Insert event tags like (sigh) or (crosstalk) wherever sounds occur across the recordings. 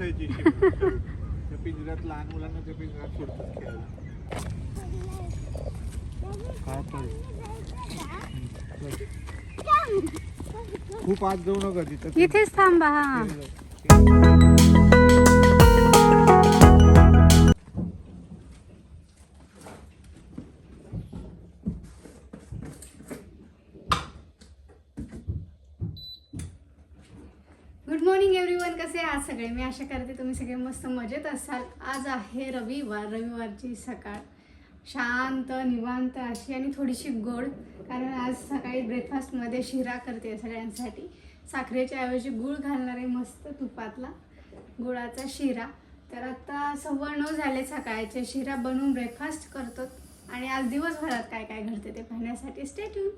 असायची. त्या पिंजऱ्यात लहान मुलांना त्या पिंजऱ्यात सोडतात खेळायला. खूप आत जाऊ नका तिथं. इथेच थांबा हा. सगळे. मी आशा करते तुम्ही सगळे मस्त मजेत असाल. आज आहे रविवार रविवारची सकाळ. शांत निवांत अशी आणि थोडीशी गोड. कारण आज सकाळी ब्रेकफास्टमध्ये शिरा करते सगळ्यांसाठी. साखरेच्या ऐवजी गूळ घालणार आहे मस्त तुपातला गुळाचा शिरा. तर आता सव्वा नऊ झाले सकाळचे. शिरा बनवून ब्रेकफास्ट करतो. आणि आज दिवसभरात काय काय घडते ते पाहण्यासाठी स्टेट्यू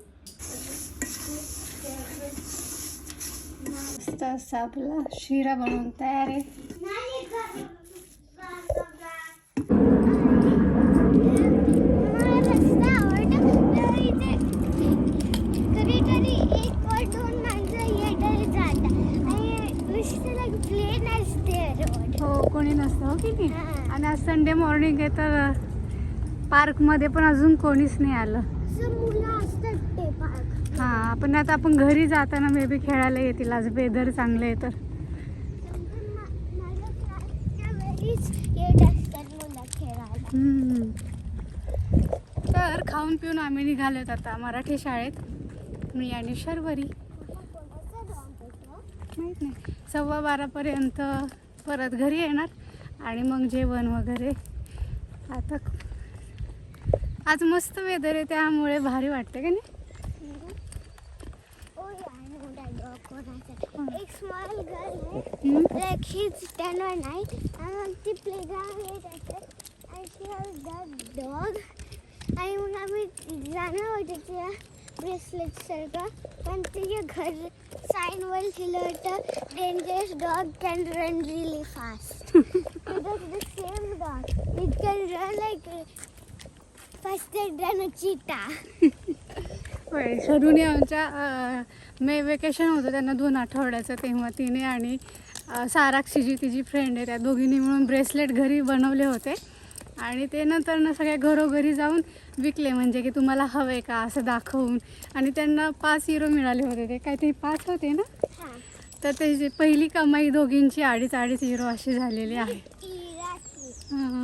मस्त असा आपला शिरा बनवून तयार आहे हो कोणी नसतं हो की नाही. आणि आज संडे मॉर्निंग आहे तर पार्कमध्ये पण अजून कोणीच नाही आलं. आपण पण आता आपण घरी जाताना मे बी खेळायला येतील. आज वेदर चांगलं आहे तर. तर खाऊन पिऊन आम्ही निघालोत आता मराठी शाळेत. मी आणि शर्वरी. माहीत नाही. सव्वा बारापर्यंत परत घरी येणार. आणि मग जेवण वगैरे. आता आज मस्त वेदर आहे त्यामुळे भारी वाटते का नाही? एक स्मॉल गर्ल आहे like he's ten or nine आणि मग ती प्लेग्राऊंड येत असते and she has that dog आणि मग आम्ही जाणार होते तिला ब्रेसलेट सारखं पण तिच्या घर साईनवर लिहिलं होतं dangerous dog can run really fast the same dog it can run like faster than a cheetah शरूने आमच्या मे वेकेशन होतं त्यांना दोन आठवड्याचं तेव्हा तिने आणि साराक्षी जी तिची फ्रेंड आहे त्या दोघींनी मिळून ब्रेसलेट घरी बनवले होते. आणि ते नंतर ना सगळ्या घरोघरी जाऊन विकले म्हणजे की तुम्हाला हवे का असं दाखवून. आणि त्यांना पाच हिरो मिळाले होते. ते काहीतरी पाच होते ना? तर त्याची पहिली कमाई दोघींची अडीच अडीच हिरो अशी झालेली आहे.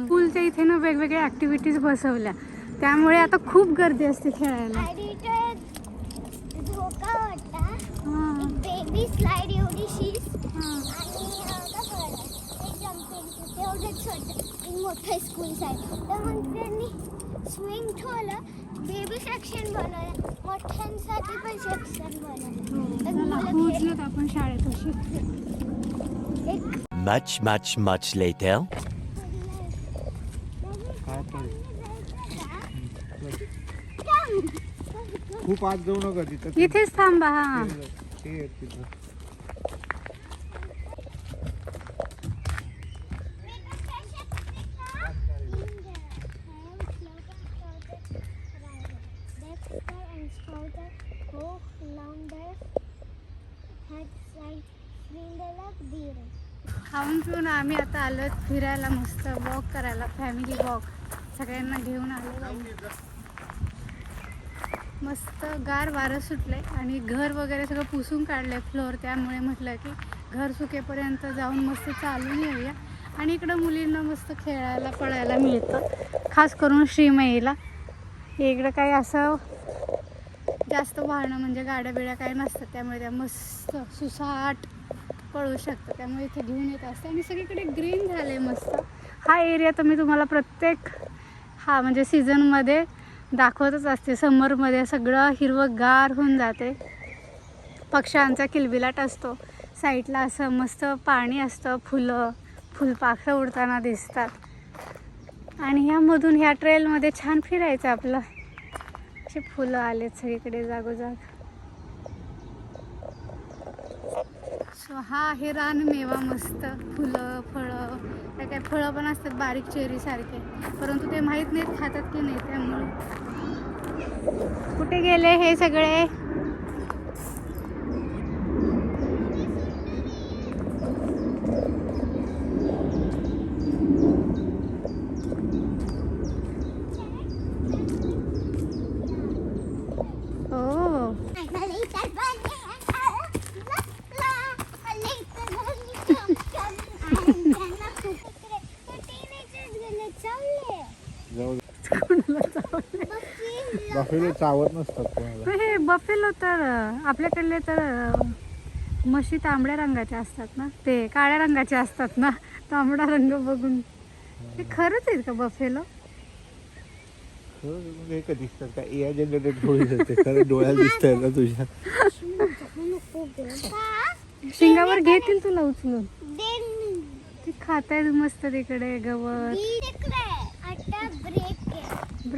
स्कूलच्या इथे ना वेगवेगळ्या ॲक्टिव्हिटीज बसवल्या. त्यामुळे आता खूप गर्दी असते खेळायला. हां. हां. मोठं स्कूल तर मग त्यांनी स्विंग ठेवलं. बेबी सेक्शन बनवलं. मोठ्यांसाठी पण सेक्शन बनवलं. तर चला मुलं पोहोचलोत आपण शाळेत अशी. Much, much, much later. खूप आत जाऊ नका तिथं. इथेच थांबा हा. ते आहेत तिथं. खाऊन पिऊन आम्ही आता आलो फिरायला मस्त वॉक करायला फॅमिली वॉक सगळ्यांना घेऊन आलो. मस्त गार वारं सुटलंय आणि घर वगैरे सगळं पुसून काढलंय फ्लोअर त्यामुळे म्हटलं की घर सुकेपर्यंत जाऊन मस्त चालून येऊया. आणि इकडं मुलींना मस्त खेळायला पळायला मिळतं खास करून श्रीमईला. इकडं काही असं जास्त वाहनं म्हणजे गाड्या बिड्या काही नसतात त्यामुळे त्या मस्त सुसाट पळू शकतं त्यामुळे इथे घेऊन येत असते. आणि सगळीकडे ग्रीन झाले मस्त. हा एरिया तर मी तुम्हाला प्रत्येक हा म्हणजे सीझनमध्ये दाखवतच असते. समरमध्ये सगळं हिरवंगार होऊन जाते. पक्ष्यांचा किलबिलाट असतो. साईडला असं मस्त पाणी असतं. फुलं फुलपाखरं उडताना दिसतात. आणि ह्यामधून ह्या ट्रेलमध्ये छान फिरायचं आपलं. असे फुलं आलेत सगळीकडे जागोजाग. हा आहे रानमेवा मस्त फुलं फळं. काय काय फळं पण असतात बारीक चेरीसारखे परंतु ते माहीत नाहीत खातात की नाही त्यामुळे. कुठे गेले हे सगळे चावले जाऊ कोणाला चावलंय? बघ बफेलो चावत नसतात कोणाला. हे बफेलो तर आपल्याकडले तर म्हशी तांबड्या रंगाच्या असतात ना. ते काळ्या रंगाचे असतात ना. तांबडा रंग बघून. हे खरंच आहेत का बफेलो खरं हे का दिसतात का? एआय जनरेटेड थोडी दिसते खरं डोळ्याला दिसतंय ना तुझ्या. का शिंगावर घेतील तुला उचलून. देन ते खातायत मस्त तिकडे गवत तिकडे आता ब्रेक आहे ब्रेक पण झाला with no food and no water.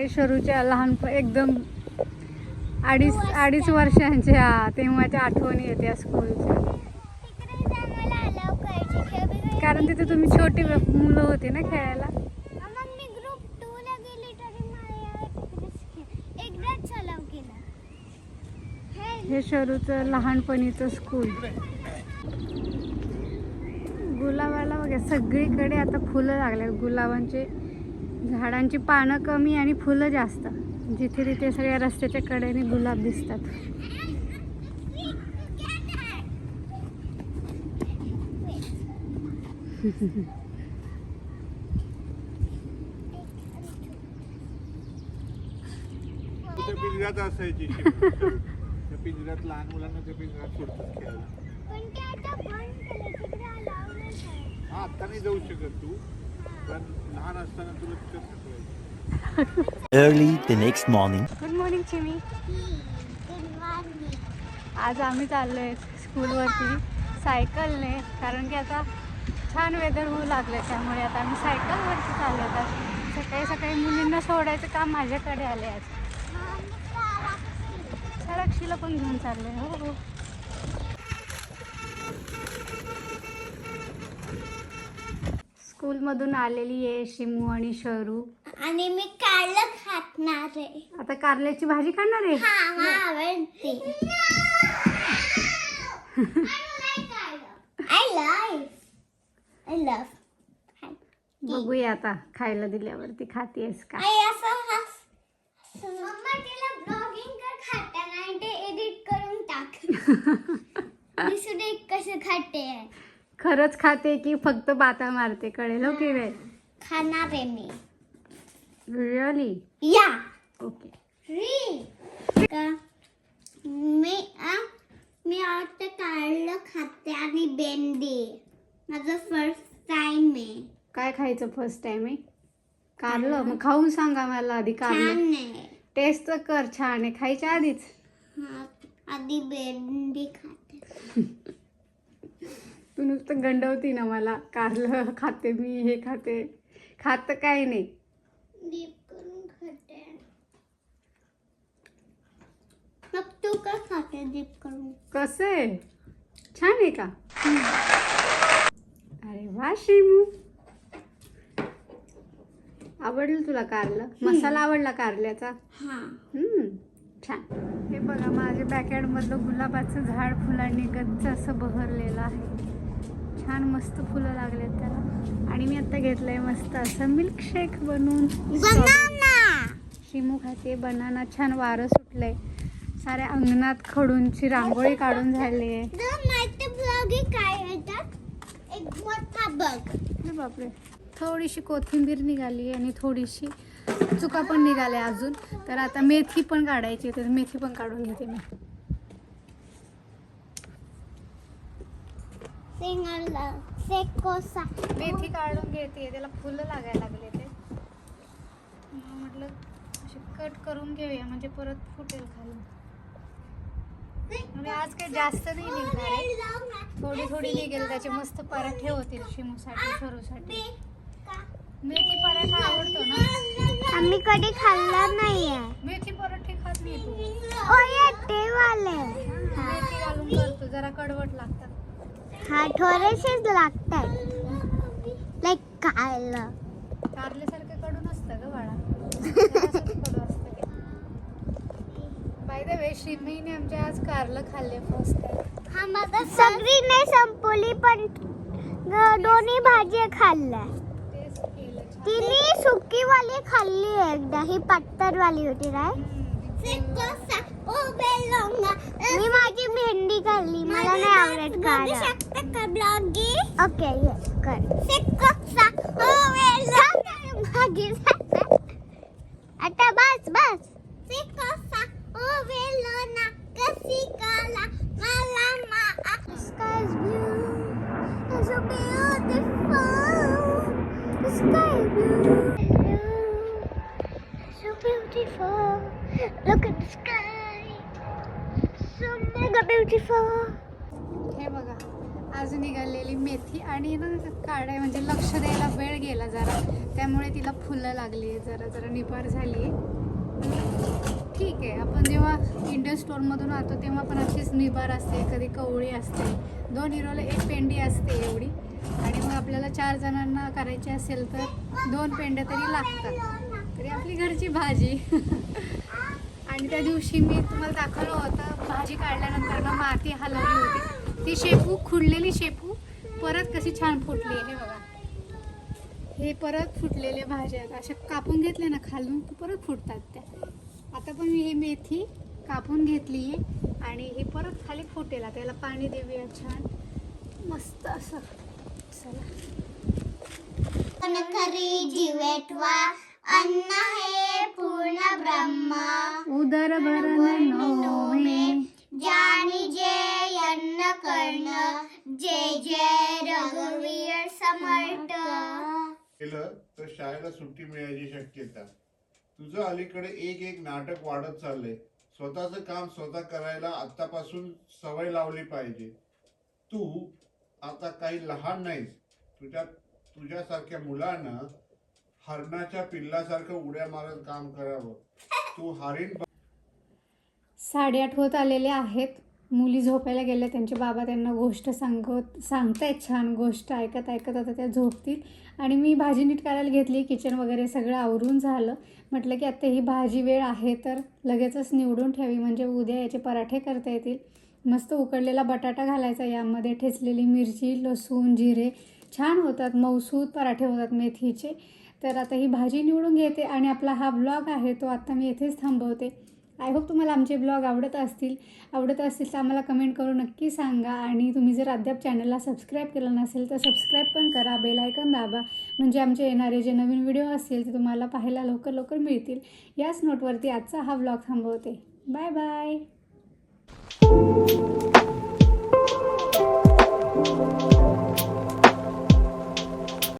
आणि शरूच्या लहानपण एकदम अडीच अडीच वर्षांच्या तेव्हाच्या आठवणी येत्या स्कूलच्या कारण तिथे तुम्ही छोटी मुलं होती ना खेळायला? हे शरूचं लहानपणीचं स्कूल गुलाबाला वगैरे सगळीकडे आता फुलं लागल्यात. गुलाबांचे झाडांची पानं कमी आणि फुलं जास्त. जिथे तिथे सगळ्या रस्त्याच्या कडेने गुलाब दिसतात. पिंजऱ्यात असायची. पिंजऱ्यात लहान मुलांना त्या पिंजऱ्यात सोडतात खेळायला. पण ते आता बंद केलं तिकडे allow नाही आहे. हा आता नाही जाऊ शकत तू. Early the next morning. Good morning Chimi Good morning. आज आम्ही चाललो आहे स्कूलवरती सायकलने कारण की आता छान वेदर होऊ लागलं त्यामुळे आता आम्ही सायकलवरती चाललो आता सकाळी सकाळी मुलींना सोडायचं काम माझ्याकडे आले आज साराक्षीला पण घेऊन चाललंय हो हो स्कूलमधून आलेली आहे शिमू आणि शरू आणि मी कारलं खाणार आहे. आता कारल्याची भाजी खाणार आहे? हा मला आवडते. आय लव आय लव बघूया आता खायला दिल्यावरती खातीयस का? आई असं हस मम्मा तिला ब्लॉगिंग कर खाताना आणि ते एडिट करून टाक. (laughs) कसं खाते. खरंच खाते की फक्त बाता मारते कळेल हो की नाही? खाणार आहे मी. रिअली या. ओके का मी आ मी आता कारलं खाते आणि भेंडी. माझं फर्स्ट टाइम आहे. काय खायचं फर्स्ट टाइम आहे? कारलं मग खाऊन सांगा मला आधी कारलं छान आहे. टेस्ट तर कर छान आहे. खायच्या आधीच. हा, आधी भेंडी खाते. (laughs) तू नुसतं गंडवती ना मला. कारलं खाते मी हे खाते. खात काही नाही. डीप करून खाते. मग तू का खाते डीप करून? कसं आहे? छान आहे का? अरे वा शिमू. आवडलं तुला कारलं? मसाला आवडला कारल्याचा? हा. हम्म, छान. हे बघा माझ्या बॅकयार्डमधलं गुलाबाचं झाड फुलांनी गच्च असं बहरलेलं आहे. छान मस्त फुलं लागलेत त्याला. आणि मी आता घेतलंय मस्त असं मिल्कशेक बनवून. बनाना शिमू खाते बनाना छान वारं सुटलंय. साऱ्या अंगणात खडूंची रांगोळी काढून झाली आहे. बापरे. थोडीशी कोथिंबीर निघाली आणि थोडीशी चुका पण निघाल्या अजून. तर आता मेथी पण काढायची तर मेथी पण काढून घेते मी. सिंगल सेकोसा मेथी काढून घेते त्याला फुलं लागायला लागले ते. म्हटलं असे कट करून घेऊया म्हणजे परत फुटेल खाली. म्हणजे आज काही जास्त नाही निघणार थोडी थोडी निघेल त्याचे मस्त पराठे होतील शिमूसाठी शरूसाठी. मेथी पराठा आवडतो ना? आम्ही कधी खाल्ला नाहीये मेथी पराठे खात नाही तू. ते वाले मेथी घालून करतो जरा कडवट लागतात. हा थोडेसेच लागतात लाईक खायला कारल्यासारखं कडून असतं ग बाळा. बाय द वे श्रीमईने आमच्या आज कारलं खाल्ले फर्स्ट टाइम हा माझा सगळी नाही संपवली पण दोन्ही भाज्या खाल्ल्या. तिने सुकीवाली खाल्ली एकदा. ही पत्तरवाली होती काय हम्म, मी माझी भेंडी खाल्ली मला नाही आवडत खायला ओके येस कर. आता बस बस. beautiful. Look at the sky, so mega beautiful. हे बघा आज निघालेली मेथी आणि ना काढाय म्हणजे लक्ष द्यायला वेळ गेला जरा. त्यामुळे तिला फुलं लागली जरा जरा निपार झाली ठीक आहे. आपण जेव्हा इंडियन स्टोरमधून आणतो तेव्हा पण अशीच निभार असते. कधी कवळी असते. दोन हिरोला एक पेंडी असते एवढी. आणि मग आपल्याला चार जणांना करायची असेल तर दोन पेंड्या तरी लागतात. तरी आपली घरची भाजी. (laughs) आणि त्या दिवशी मी तुम्हाला दाखवलं होतं भाजी काढल्यानंतर ना माती हलवली होती. ती शेपू खुडलेली शेपू परत कशी छान फुटली हे बघा. हे परत फुटलेले भाज्या अशा कापून घेतल्या ना खालून परत फुटतात त्या. आता पण मी ही मेथी कापून घेतली आहे आणि हे परत खाली फुटेल. आता याला पाणी देऊया छान. मस्त असं. चला. खरी जीवेटवा अन्न हे. पूर्ण ब्रह्म उदर भरण नोमे ज्यानी जे अन्न कर्ण जय जय रघुवीर समर्थ। केलं तर शाळेला सुट्टी मिळायची शक्यता. तुझं अलीकडे एक एक नाटक वाढत चाललंय. स्वतःचं काम स्वतः करायला आतापासून सवय लावली पाहिजे. तू आता काही लहान नाहीस. तुझ्या तुझ्यासारख्या मुलानं हरणाच्या पिल्लासारखं उड्या मारत काम करावं. तू हरिण साडेआठ होत आलेले आहेत. मुली झोपायला गेल्या त्यांचे बाबा त्यांना गोष्ट सांगत सांगतायत छान गोष्ट. ऐकत ऐकत आता त्या झोपतील. आणि मी भाजी नीट करायला घेतली. किचन वगैरे सगळं आवरून झालं. म्हटलं की आता ही भाजी वेळ आहे तर लगेचच निवडून ठेवी. म्हणजे उद्या याचे पराठे करता येतील. मस्त उकडलेला बटाटा घालायचा यामध्ये. ठेचलेली मिरची लसूण जिरे. छान होतात. मऊसूद पराठे होतात मेथीचे. तर आता ही भाजी निवडून घेते आणि आपला हा ब्लॉग आहे तो आता मी येथेच थांबवते. आय होप तुम्हाला आमचे ब्लॉग आवडत असतील. आवडत असतील तर आम्हाला कमेंट करून नक्की सांगा. आणि तुम्ही जर अद्याप चॅनलला सबस्क्राईब केलं नसेल तर सबस्क्राईब पण करा. बेल आयकन दाबा. म्हणजे आमचे येणारे जे नवीन व्हिडिओ असतील ते तुम्हाला पाहायला लवकर लवकर मिळतील. याच नोटवरती आजचा हा ब्लॉग थांबवते. Bye bye